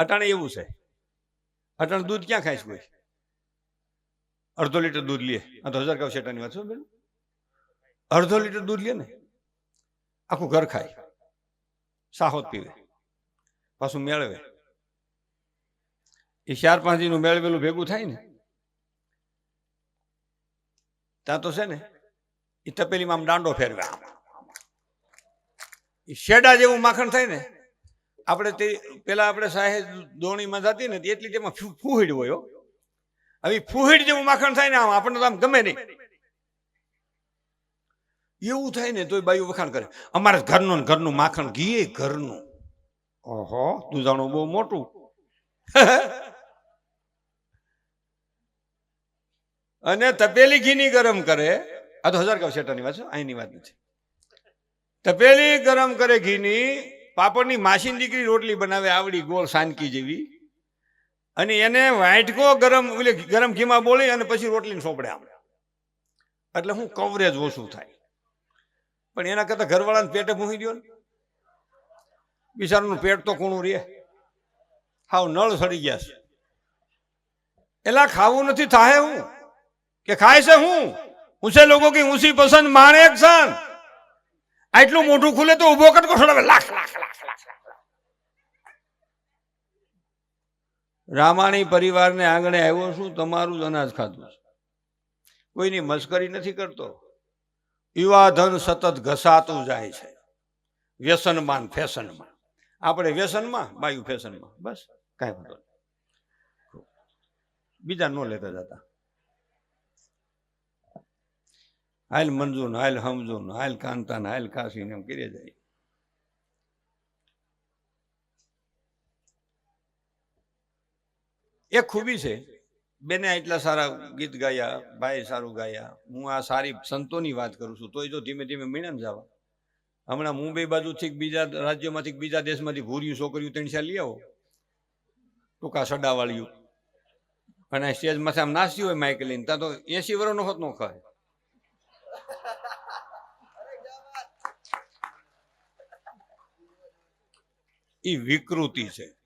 અટાણે એવું છે. અટાણે દૂધ ક્યાં ખાઈશ કોઈ? અડધો લીટર દૂધ લે. આ તો હજાર કાવ શેટાની વાત છે બેન. અડધો લીટર દૂધ લે ને, આખું ઘર ખાય. સાહોત પીવે. પાછું મેળવે. એ ચાર પાંચ મેળવેલું ભેગું થાય ને, ત્યાં તો છે ને, એ તપેલીમાં આમ દાંડો ફેરવે. એ શેડા જેવું માખણ થાય ને આપણે તે પેલા આપણે સાહેબ દોણીમાં જતી ને, એટલી તેમાં ફૂહીડ હોય. હવે ફૂહીડ જેવું માખણ થાય ને આમ, આપણને તો આમ ગમે નહીં. એવું થાય ને તોય બાયું વખાણ કરે. અમારે ઘરનું ને ઘરનું માખણ ઘી ઘરનું. ઓહો, તું જાણો બહુ મોટું. અને તપેલી ઘીની ગરમ કરે. આ તો હજાર કાવ શેટાની વાત છે અહીંની વાત નથી. તપેલી ગરમ કરે ઘીની પાપડની માસીની દીકરી રોટલી બનાવે, આવડી ગોળ સાનકી જેવી. અને એને વાંટકો ગરમ, ઓલી ગરમ ઘીમાં બોલી અને પછી રોટલીને સોંપડે આમ. એટલે હું કવરેજ ઓછું થાય. પણ એના કરતા ઘરવાળાને પેટે મૂકી દો ને. બિચારાનું પેટ તો કોણું રે હાવ નળ સડી ગયા છે. એલા ખાવું નથી થાય હું? કે ખાય છે હું? ઉસે લોકો કે ઉસી પસંદ માણે સન? આટલું મોઢું ખુલે તો ઊભો કટકો છોડાવે. લાખ લાખ લાખ લાખ રામાણી પરિવારને આંગણે આવ્યો છું, તમારું જ અનાજ ખાધું છે. કોઈની મશ્કરી નથી કરતો. યુવા ધન સતત ઘસાતું જાય છે. વ્યસનમાં ફેશનમાં. આપણે વ્યસનમાં, બાયુ ફેશનમાં. બસ, કાંઈ વાંધો નહીં. બીજા ન લેતા જતા. હાલ મંજૂન, હાલ હમજૂન, હાલ કાંતાન, હાલ કાશીને એમ કરી જાય. એક ખૂબી છે. બેને એટલા સારા ગીત ગાયા, ભાઈ સારું ગાયા. હું આ સારી સંતોની વાત કરું છું. તોય જો ધીમે ધીમે મીણા ને જવા. હમણાં મુંબઈ બાજુથી બીજા રાજ્યોમાંથી, બીજા દેશમાંથી ભૂર્યું છોકરીઓ ત્રણસા લઈ આવો. ટૂંકા સડાવાળ્યું. અને સ્ટેજમાંથી આમ નાસી હોય માઇક લઈને, ત્યાં તો એસી વર્ષનો હોત નો ખાય. એ વિકૃતિ છે.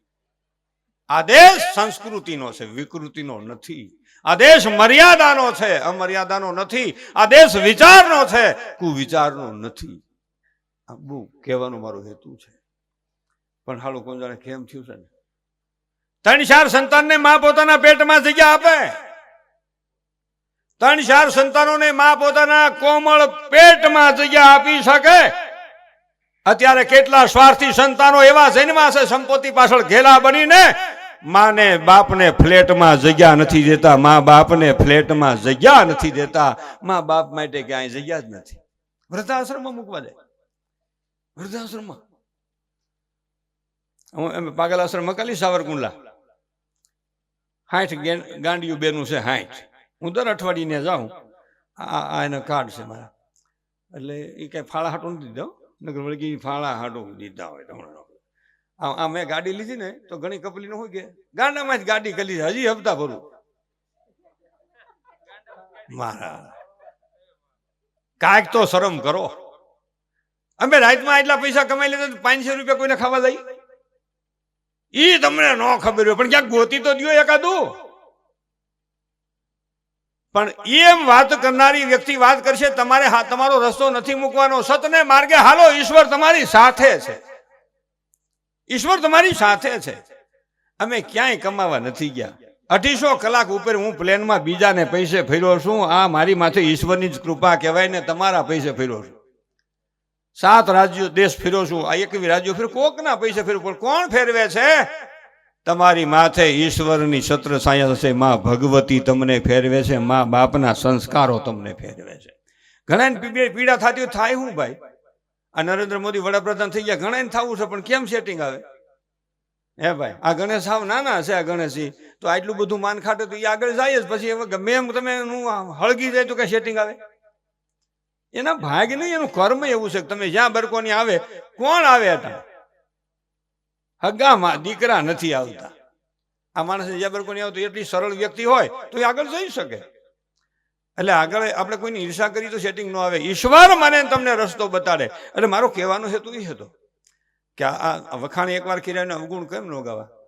આ દેશ સંસ્કૃતિનો છે, વિકૃતિનો નથી. આ દેશ મર્યાદાનો છે, અમર્યાદાનો નથી. આ દેશ વિચારનો છે, કુવિચારનો નથી. આ બહુ કહેવાનો મારો હેતુ છે. પણ હાલો કોણ જાણે કેમ થયું છે ને? ત્રણ ચાર સંતાનને મા પોતાના પેટમાં જગ્યા આપે. ત્રણ ચાર સંતાનોને મા પોતાના કોમળ પેટમાં જગ્યા આપી શકે. અત્યારે કેટલા સ્વાર્થી સંતાનો એવા જન્મા છે, સંપત્તિ પાછળ ઘેલા બનીને, માને બાપને ફ્લેટમાં જગ્યા નથી દેતા, મા બાપને ફ્લેટમાં જગ્યા નથી દેતા. મા બાપ માટે ક્યાંય જગ્યા જ નથી. વૃદ્ધાશ્રમમાં મૂકવા જાય વૃદ્ધાશ્રમમાં. હું એમ પાગલ આશ્રમ મકાલી સાવરકુંડલા. હાઠ ગાંડિયું બેનું છે હાઠ. હું દર અઠવાડિયે જાઉં. આ એના કાર્ડ છે મારા. એટલે એ કઈ ફાળા હાટું નથી હો. નગર વળગી ફાળા હાડું દીધા હોય તમને આ મેં ગાડી લીધી ને, તો ઘણી કપલી નું હોય કે, ગાંડામાં જ ગાડી કરી હજી હપ્તા ભરું. મારા કાંઈક તો શરમ કરો. અમે રાતમાં એટલા પૈસા કમાઈ લેતા પાંચસો રૂપિયા કોઈને ખાવા દઈ? ઈ તમને ન ખબર હોય, પણ ક્યાંક ગોતી તો દ્યો એકાદું. પણ એમ વાત કરનારી વ્યક્તિ વાત કરશે, તમારે તમારો રસ્તો નથી મૂકવાનો. સતને માર્ગે હાલો, ઈશ્વર તમારી સાથે છે. ઈશ્વર તમારી સાથે છે. અમે ક્યાંય કમાવા નથી ગયા. અઢીસો કલાક ઉપર હું પ્લેનમાં બીજાને પૈસે ફર્યો છું. આ મારી માથે ઈશ્વરની જ કૃપા કહેવાય ને તમારા પૈસે ફર્યો છું. સાત રાજ્યો, દેશ ફેર્યો છું. આ એકવી રાજ્યો ફેર, કોકના પૈસે ફેરવું. પણ કોણ ફેરવે છે? તમારી માથે ઈશ્વરની છત્ર સાયા હશે માં ભગવતી તમને ફેરવે છે, માં બાપના સંસ્કારો તમને ફેરવે છે. ઘણાને પીડી- થતી થાય હું ભાઈ? આ નરેન્દ્ર મોદી વડાપ્રધાન થઈ ગયા ગણાય થવું છે, પણ કેમ સેટિંગ આવે? હે ભાઈ, આ ગણેશ સાવ નાના છે, આ ગણેશજી. તો આટલું બધું માન ખાટે તો એ આગળ જાય જ, પછી હવે ગમે એમ તમે એનું હળગી જાય તો કઈ સેટિંગ આવે? એના ભાગ નહીં, એનું કર્મ એવું છે કે તમે જ્યાં બરકોની આવે, કોણ આવે હતા હગામાં દીકરા નથી આવતા. આ માણસ જબર કોઈ આવતું, એટલી સરળ વ્યક્તિ હોય તો એ આગળ જઈ શકે. એટલે આગળ આપણે કોઈની ઈર્ષા કરી તો સેટિંગ ન આવે. ઈશ્વર મને તમને રસ્તો બતાડે. એટલે મારો કહેવાનો હેતુ એ હતો કે આ વખાણ એકવાર કર્યા અવગુણ કેમ ન ગાવા?